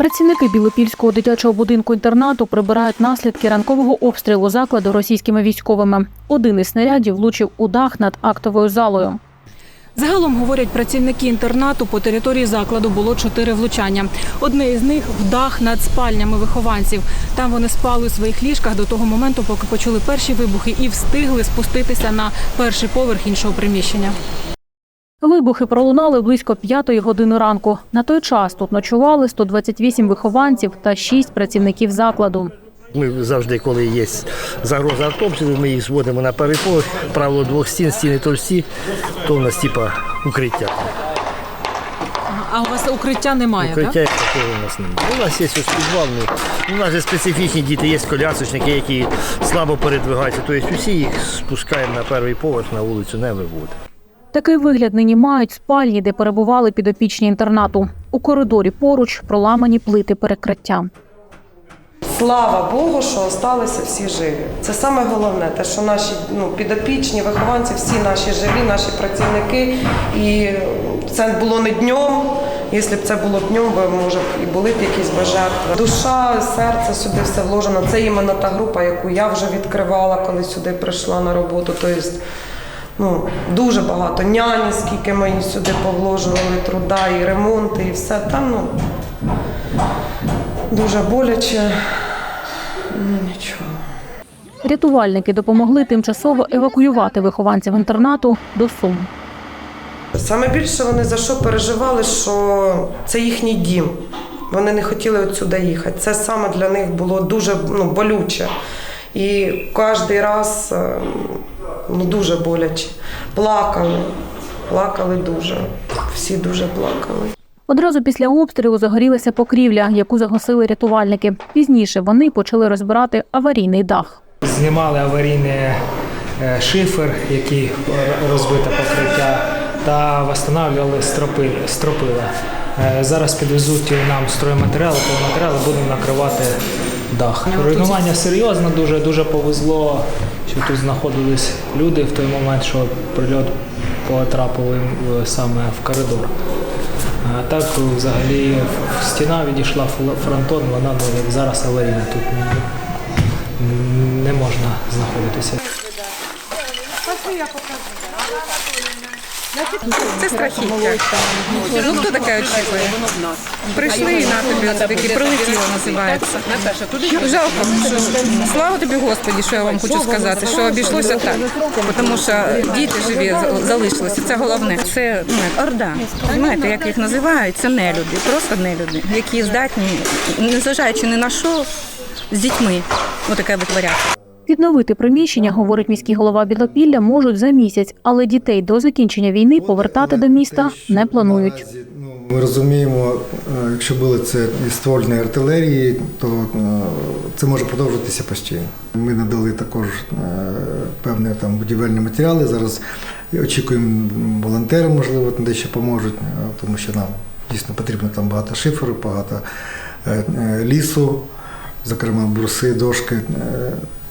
Працівники Білопільського дитячого будинку інтернату прибирають наслідки ранкового обстрілу закладу російськими військовими. Один із снарядів влучив у дах над актовою залою. Загалом говорять працівники інтернату, по території закладу було чотири влучання. Одне із них в дах над спальнями вихованців. Там вони спали у своїх ліжках до того моменту, поки почули перші вибухи і встигли спуститися на перший поверх іншого приміщення. Вибухи пролунали близько п'ятої години ранку. На той час тут ночували 128 вихованців та 6 працівників закладу. Ми завжди, коли є загроза автобусів, ми їх зводимо на перший поверх. Правило двох стін, стіни товсті, то в нас типа укриття. А у вас укриття немає, Укриття такого у нас немає. У нас є ось підвал, ну, у нас же специфічні діти, є колясочники, які слабо передвигаються. Тобто усі їх спускаємо на перший поверх, на вулицю не виводимо. Такий вигляд нині мають спальні, де перебували підопічні інтернату. У коридорі поруч проламані плити перекриття. Слава Богу, що залишилися всі живі. Це саме головне, те, що наші ну, підопічні, вихованці, всі наші живі, наші працівники. І це було не днем. Якщо б це було днем, би, може і були б якісь жертви. Душа, серце сюди все вложено. Це іменно та група, яку я вже відкривала, коли сюди прийшла на роботу. Тобто, ну, дуже багато няні, скільки ми її сюди повложували, труда, і ремонти, і все. Там, ну, дуже боляче. Ну, нічого. Рятувальники допомогли тимчасово евакуювати вихованців інтернату до Сум. Саме більше вони за що переживали, що це їхній дім. Вони не хотіли отсюди їхати. Це саме для них було дуже ну, болюче. І кожен раз е, ну, дуже боляче. Плакали, плакали дуже. Всі дуже плакали. Одразу після обстрілу загорілася покрівля, яку загасили рятувальники. Пізніше вони почали розбирати аварійний дах. Знімали аварійний е, шифер, який розбите покриття, та встановлювали стропи, стропила. Е, Зараз підвезуть нам стройматеріали, матеріали будемо накривати дах. Руйнування серйозно, дуже дуже повезло, що тут знаходились люди в той момент, що прильот потрапив саме в коридор. А так взагалі стіна відійшла фронтон, вона ну, як зараз аварійна. Тут не можна знаходитися. Це страхіття. Ну хто таке очікує? Прийшли і на тобі таки прилетіло, називається. Жалко, що слава тобі Господі, що я вам хочу сказати, що обійшлося так. Тому що діти живі залишилися. Це головне. Це ну, орда. Знаєте, як їх називають? Це нелюди, просто нелюди, які здатні, незважаючи ні на що, з дітьми отаке витворяти. Відновити приміщення, говорить міський голова Білопілля, можуть за місяць, але дітей до закінчення війни повертати до міста не планують. Ну, Ми розуміємо, е, якщо були це із ствольної артилерії, то е, це може продовжитися постійно. Ми надали також е, певні там будівельні матеріали. Зараз очікуємо волонтери, можливо, дещо поможуть, тому що нам дійсно потрібно там багато шиферу, багато лісу, зокрема бруси, дошки.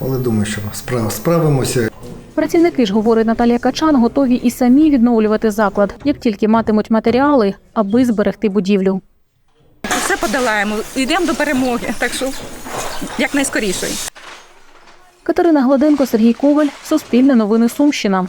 Але думаю, що справ- справимося. Працівники ж, говорить Наталія Качан, готові і самі відновлювати заклад, як тільки матимуть матеріали, аби зберегти будівлю. Все подолаємо, йдемо до перемоги. Так що якнайскоріше. Катерина Гладенко, Сергій Коваль, Суспільне новини Сумщина.